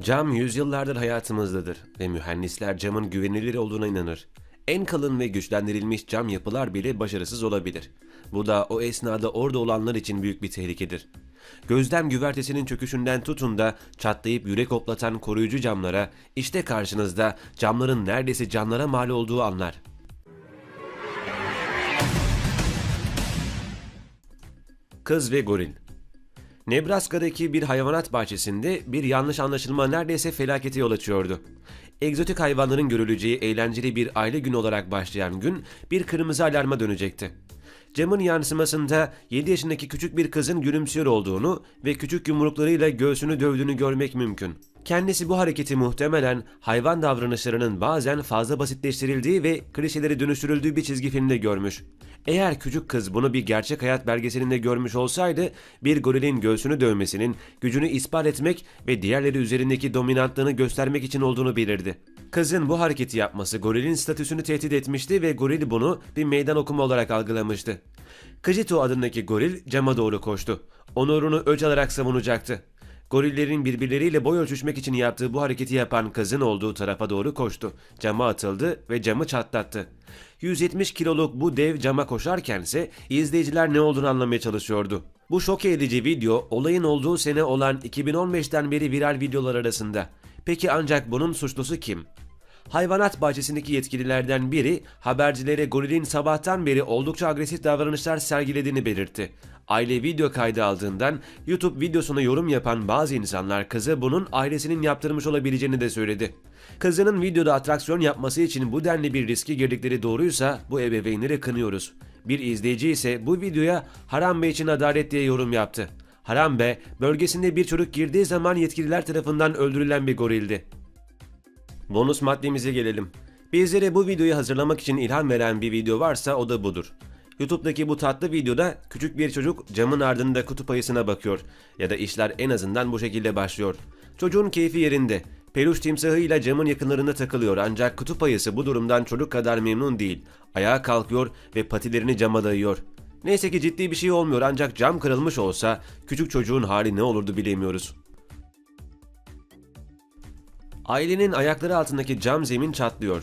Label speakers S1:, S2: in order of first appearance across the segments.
S1: Cam yüzyıllardır hayatımızdadır ve mühendisler camın güvenilir olduğuna inanır. En kalın ve güçlendirilmiş cam yapılar bile başarısız olabilir. Bu da o esnada orada olanlar için büyük bir tehlikedir. Gözlem güvertesinin çöküşünden tutun da çatlayıp yürek hoplatan koruyucu camlara, işte karşınızda camların neredeyse canlara mal olduğu anlar. Kız ve Goril Nebraska'daki bir hayvanat bahçesinde bir yanlış anlaşılma neredeyse felakete yol açıyordu. Egzotik hayvanların görüleceği eğlenceli bir aile günü olarak başlayan gün bir kırmızı alarma dönecekti. Camın yansımasında 7 yaşındaki küçük bir kızın gülümsüyor olduğunu ve küçük yumruklarıyla göğsünü dövdüğünü görmek mümkün. Kendisi bu hareketi muhtemelen hayvan davranışlarının bazen fazla basitleştirildiği ve klişeleri dönüştürüldüğü bir çizgi filmde görmüş. Eğer küçük kız bunu bir gerçek hayat belgeselinde görmüş olsaydı, bir gorilin göğsünü dövmesinin gücünü ispat etmek ve diğerleri üzerindeki dominantlığını göstermek için olduğunu bilirdi. Kızın bu hareketi yapması gorilin statüsünü tehdit etmişti ve goril bunu bir meydan okuma olarak algılamıştı. Kajito adındaki goril cama doğru koştu. Onurunu öç alarak savunacaktı. Gorillerin birbirleriyle boy ölçüşmek için yaptığı bu hareketi yapan kızın olduğu tarafa doğru koştu. Cama atıldı ve camı çatlattı. 170 kiloluk bu dev cama koşarkense izleyiciler ne olduğunu anlamaya çalışıyordu. Bu şok edici video olayın olduğu sene olan 2015'ten beri viral videolar arasında. Peki ancak bunun suçlusu kim? Hayvanat bahçesindeki yetkililerden biri habercilere gorilin sabahtan beri oldukça agresif davranışlar sergilediğini belirtti. Aile video kaydı aldığından YouTube videosuna yorum yapan bazı insanlar kızı bunun ailesinin yaptırmış olabileceğini de söyledi. Kızının videoda atraksiyon yapması için bu denli bir riske girdikleri doğruysa bu ebeveynleri kınıyoruz. Bir izleyici ise bu videoya Haram Bey için adalet diye yorum yaptı. Haram Bey, bölgesinde bir çocuk girdiği zaman yetkililer tarafından öldürülen bir gorildi. Bonus maddemize gelelim. Bizlere bu videoyu hazırlamak için ilham veren bir video varsa o da budur. YouTube'daki bu tatlı videoda küçük bir çocuk camın ardında kutup ayısına bakıyor. Ya da işler en azından bu şekilde başlıyor. Çocuğun keyfi yerinde. Peluş timsahıyla camın yakınlarında takılıyor ancak kutup ayısı bu durumdan çocuk kadar memnun değil. Ayağa kalkıyor ve patilerini cama dayıyor. Neyse ki ciddi bir şey olmuyor ancak cam kırılmış olsa küçük çocuğun hali ne olurdu bilemiyoruz. Ailenin ayakları altındaki cam zemin çatlıyor.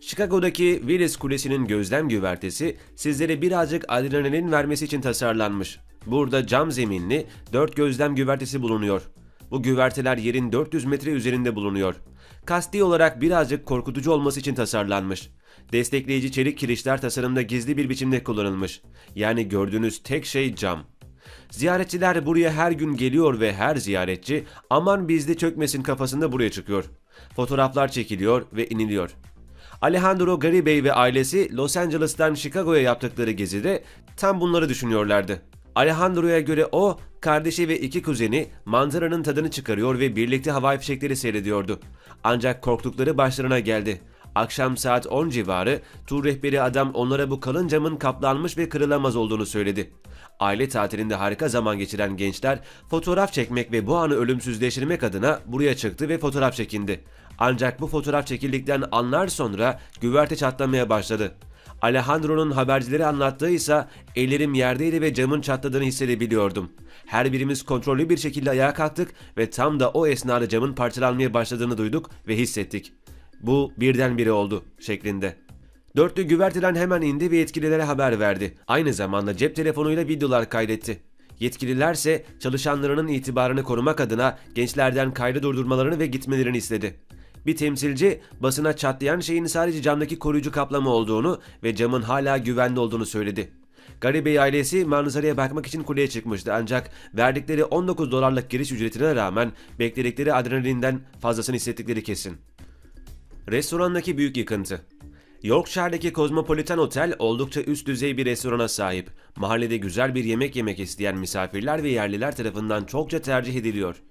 S1: Chicago'daki Willis Kulesi'nin gözlem güvertesi sizlere birazcık adrenalin vermesi için tasarlanmış. Burada cam zeminli 4 gözlem güvertesi bulunuyor. Bu güverteler yerin 400 metre üzerinde bulunuyor. Kasti olarak birazcık korkutucu olması için tasarlanmış. Destekleyici çelik kirişler tasarımda gizli bir biçimde kullanılmış. Yani gördüğünüz tek şey cam. Ziyaretçiler buraya her gün geliyor ve her ziyaretçi aman bizde çökmesin kafasında buraya çıkıyor. Fotoğraflar çekiliyor ve iniliyor. Alejandro Garibay ve ailesi Los Angeles'tan Chicago'ya yaptıkları gezide tam bunları düşünüyorlardı. Alejandro'ya göre o, kardeşi ve iki kuzeni manzaranın tadını çıkarıyor ve birlikte havai fişekleri seyrediyordu. Ancak korktukları başlarına geldi. Akşam saat 10 civarı tur rehberi adam onlara bu kalın camın kaplanmış ve kırılamaz olduğunu söyledi. Aile tatilinde harika zaman geçiren gençler fotoğraf çekmek ve bu anı ölümsüzleştirmek adına buraya çıktı ve fotoğraf çekindi. Ancak bu fotoğraf çekildikten anlar sonra güverte çatlamaya başladı. Alejandro'nun habercileri anlattığı ise ellerim yerdeydi ve camın çatladığını hissedebiliyordum. Her birimiz kontrollü bir şekilde ayağa kalktık ve tam da o esnada camın parçalanmaya başladığını duyduk ve hissettik. Bu birdenbire oldu şeklinde. Dörtlü güverteden hemen indi ve yetkililere haber verdi. Aynı zamanda cep telefonuyla videolar kaydetti. Yetkililerse çalışanlarının itibarını korumak adına gençlerden kaydı durdurmalarını ve gitmelerini istedi. Bir temsilci basına çatlayan şeyin sadece camdaki koruyucu kaplama olduğunu ve camın hala güvenli olduğunu söyledi. Garibey ailesi manzaraya bakmak için kuleye çıkmıştı ancak verdikleri 19 dolarlık giriş ücretine rağmen bekledikleri adrenalinden fazlasını hissettikleri kesin. Restorandaki büyük yıkıntı Yorkshire'daki Cosmopolitan Otel oldukça üst düzey bir restorana sahip. Mahallede güzel bir yemek yemek isteyen misafirler ve yerliler tarafından çokça tercih ediliyor.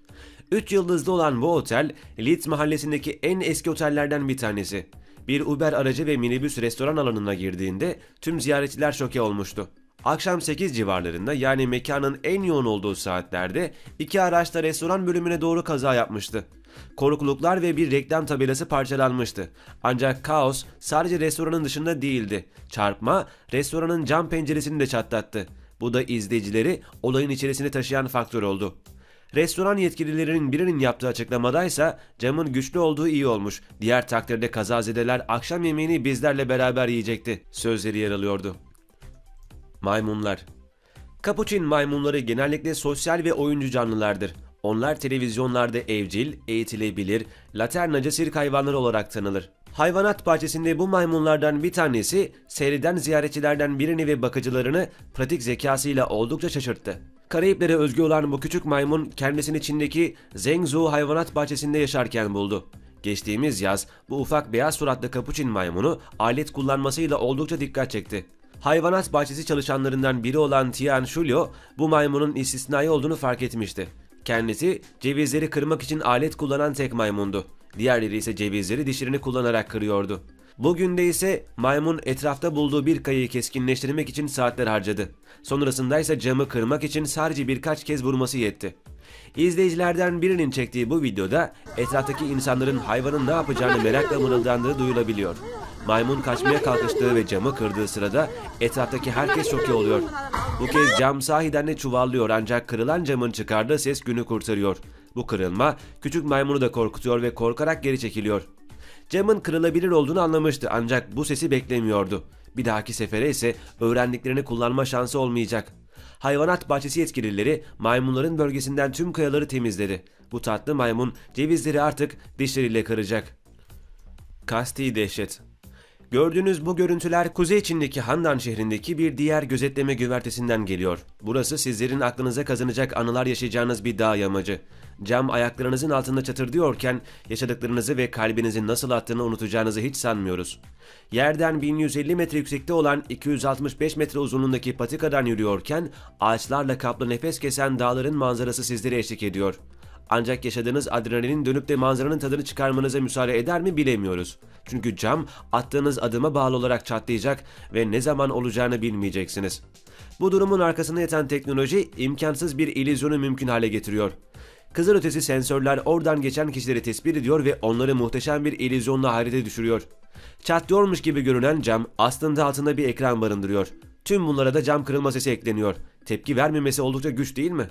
S1: 3 yıldızlı olan bu otel, Leeds mahallesindeki en eski otellerden bir tanesi. Bir Uber aracı ve minibüs restoran alanına girdiğinde tüm ziyaretçiler şoke olmuştu. Akşam 8 civarlarında yani mekanın en yoğun olduğu saatlerde iki araç da restoran bölümüne doğru kaza yapmıştı. Korukluklar ve bir reklam tabelası parçalanmıştı. Ancak kaos sadece restoranın dışında değildi. Çarpma restoranın cam penceresini de çatlattı. Bu da izleyicileri olayın içerisine taşıyan faktör oldu. Restoran yetkililerinin birinin yaptığı açıklamadaysa camın güçlü olduğu iyi olmuş. Diğer takdirde kazazedeler akşam yemeğini bizlerle beraber yiyecekti. Sözleri yer alıyordu. Maymunlar Kapuçin maymunları genellikle sosyal ve oyuncu canlılardır. Onlar televizyonlarda evcil, eğitilebilir, laternacı sirk hayvanları olarak tanılır. Hayvanat bahçesinde bu maymunlardan bir tanesi seyreden ziyaretçilerden birini ve bakıcılarını pratik zekasıyla oldukça şaşırttı. Karayiplere özgü olan bu küçük maymun kendisini Çin'deki Zhengzhou hayvanat bahçesinde yaşarken buldu. Geçtiğimiz yaz bu ufak beyaz suratlı kapuçin maymunu alet kullanmasıyla oldukça dikkat çekti. Hayvanat bahçesi çalışanlarından biri olan Tian Shulyo bu maymunun istisnai olduğunu fark etmişti. Kendisi cevizleri kırmak için alet kullanan tek maymundu. Diğerleri ise cevizleri dişlerini kullanarak kırıyordu. Bugün de ise maymun etrafta bulduğu bir kayayı keskinleştirmek için saatler harcadı. Sonrasında ise camı kırmak için sadece birkaç kez vurması yetti. İzleyicilerden birinin çektiği bu videoda etraftaki insanların hayvanın ne yapacağını merakla mırıldandığı duyulabiliyor. Maymun kaçmaya kalkıştığı ve camı kırdığı sırada etraftaki herkes şoke oluyor. Bu kez cam sahiden de çuvallıyor ancak kırılan camın çıkardığı ses günü kurtarıyor. Bu kırılma küçük maymunu da korkutuyor ve korkarak geri çekiliyor. Camın kırılabilir olduğunu anlamıştı ancak bu sesi beklemiyordu. Bir dahaki sefere ise öğrendiklerini kullanma şansı olmayacak. Hayvanat bahçesi yetkilileri maymunların bölgesinden tüm kayaları temizledi. Bu tatlı maymun cevizleri artık dişleriyle kıracak. Kasti dehşet Gördüğünüz bu görüntüler Kuzey Çin'deki Handan şehrindeki bir diğer gözetleme güvertesinden geliyor. Burası sizlerin aklınıza kazanacak anılar yaşayacağınız bir dağ yamacı. Cam ayaklarınızın altında çatırdıyorken yaşadıklarınızı ve kalbinizin nasıl attığını unutacağınızı hiç sanmıyoruz. Yerden 1150 metre yüksekte olan 265 metre uzunluğundaki patikadan yürüyorken ağaçlarla kaplı nefes kesen dağların manzarası sizlere eşlik ediyor. Ancak yaşadığınız adrenalin dönüp de manzaranın tadını çıkarmanıza müsaade eder mi bilemiyoruz. Çünkü cam attığınız adıma bağlı olarak çatlayacak ve ne zaman olacağını bilmeyeceksiniz. Bu durumun arkasında yatan teknoloji imkansız bir illüzyonu mümkün hale getiriyor. Kızılötesi sensörler oradan geçen kişileri tespit ediyor ve onları muhteşem bir illüzyonla hayrete düşürüyor. Çatlıyormuş gibi görünen cam aslında altında bir ekran barındırıyor. Tüm bunlara da cam kırılma sesi ekleniyor. Tepki vermemesi oldukça güç değil mi?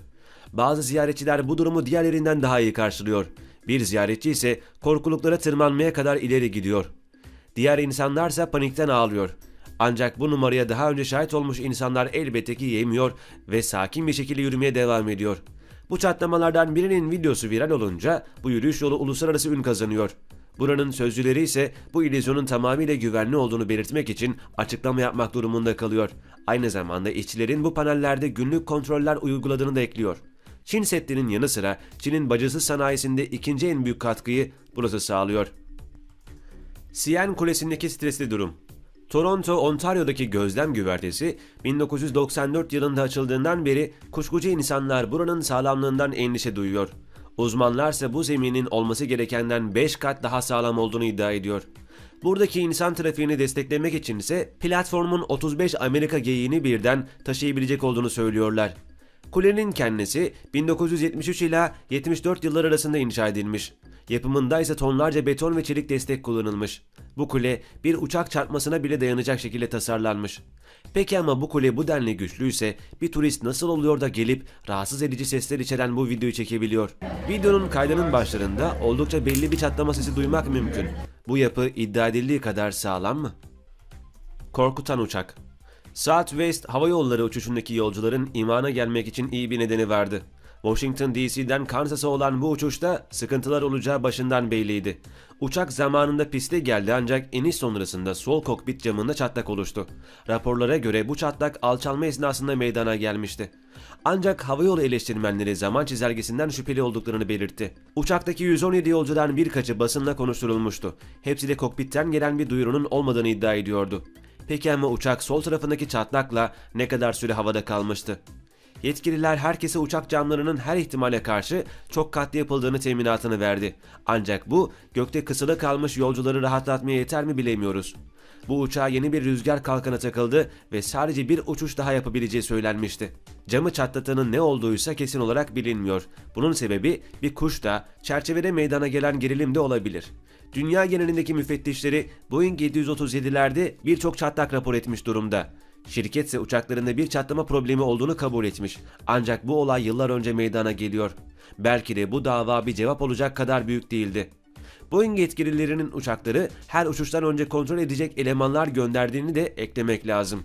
S1: Bazı ziyaretçiler bu durumu diğerlerinden daha iyi karşılıyor. Bir ziyaretçi ise korkuluklara tırmanmaya kadar ileri gidiyor. Diğer insanlarsa panikten ağlıyor. Ancak bu numaraya daha önce şahit olmuş insanlar elbette ki yemiyor ve sakin bir şekilde yürümeye devam ediyor. Bu çatlamalardan birinin videosu viral olunca bu yürüyüş yolu uluslararası ün kazanıyor. Buranın sözcüleri ise bu illüzyonun tamamıyla güvenli olduğunu belirtmek için açıklama yapmak durumunda kalıyor. Aynı zamanda işçilerin bu panellerde günlük kontroller uyguladığını da ekliyor. Çin Seddi'nin yanı sıra Çin'in bacası sanayisinde ikinci en büyük katkıyı burası sağlıyor. Sien Kulesi'ndeki stresli durum Toronto, Ontario'daki gözlem güvertesi 1994 yılında açıldığından beri kuşkucu insanlar buranın sağlamlığından endişe duyuyor. Uzmanlarsa bu zeminin olması gerekenden 5 kat daha sağlam olduğunu iddia ediyor. Buradaki insan trafiğini desteklemek için ise platformun 35 Amerika geyiğini birden taşıyabilecek olduğunu söylüyorlar. Kulenin kendisi 1973 ila 74 yıllar arasında inşa edilmiş. Yapımında ise tonlarca beton ve çelik destek kullanılmış. Bu kule bir uçak çarpmasına bile dayanacak şekilde tasarlanmış. Peki ama bu kule bu denli güçlüyse bir turist nasıl oluyor da gelip rahatsız edici sesler içeren bu videoyu çekebiliyor? Videonun kaydının başlarında oldukça belli bir çatlama sesi duymak mümkün. Bu yapı iddia edildiği kadar sağlam mı? Korkutan uçak Southwest Hava Yolları uçuşundaki yolcuların imana gelmek için iyi bir nedeni vardı. Washington DC'den Kansas'a olan bu uçuşta sıkıntılar olacağı başından belliydi. Uçak zamanında piste geldi ancak iniş sonrasında sol kokpit camında çatlak oluştu. Raporlara göre bu çatlak alçalma esnasında meydana gelmişti. Ancak havayolu eleştirmenleri zaman çizelgesinden şüpheli olduklarını belirtti. Uçaktaki 117 yolcudan birkaçı basınla konuşturulmuştu. Hepsi de kokpitten gelen bir duyurunun olmadığını iddia ediyordu. Peki ama uçak sol tarafındaki çatlakla ne kadar süre havada kalmıştı? Yetkililer herkese uçak camlarının her ihtimale karşı çok katlı yapıldığını teminatını verdi. Ancak bu gökte kısılı kalmış yolcuları rahatlatmaya yeter mi bilemiyoruz. Bu uçağa yeni bir rüzgar kalkanı takıldı ve sadece bir uçuş daha yapabileceği söylenmişti. Camı çatlatanın ne olduğuysa kesin olarak bilinmiyor. Bunun sebebi bir kuş da çerçevede meydana gelen gerilim de olabilir. Dünya genelindeki müfettişleri Boeing 737'lerde birçok çatlak rapor etmiş durumda. Şirketse uçaklarında bir çatlama problemi olduğunu kabul etmiş. Ancak bu olay yıllar önce meydana geliyor. Belki de bu dava bir cevap olacak kadar büyük değildi. Boeing yetkililerinin uçakları her uçuştan önce kontrol edecek elemanlar gönderdiğini de eklemek lazım.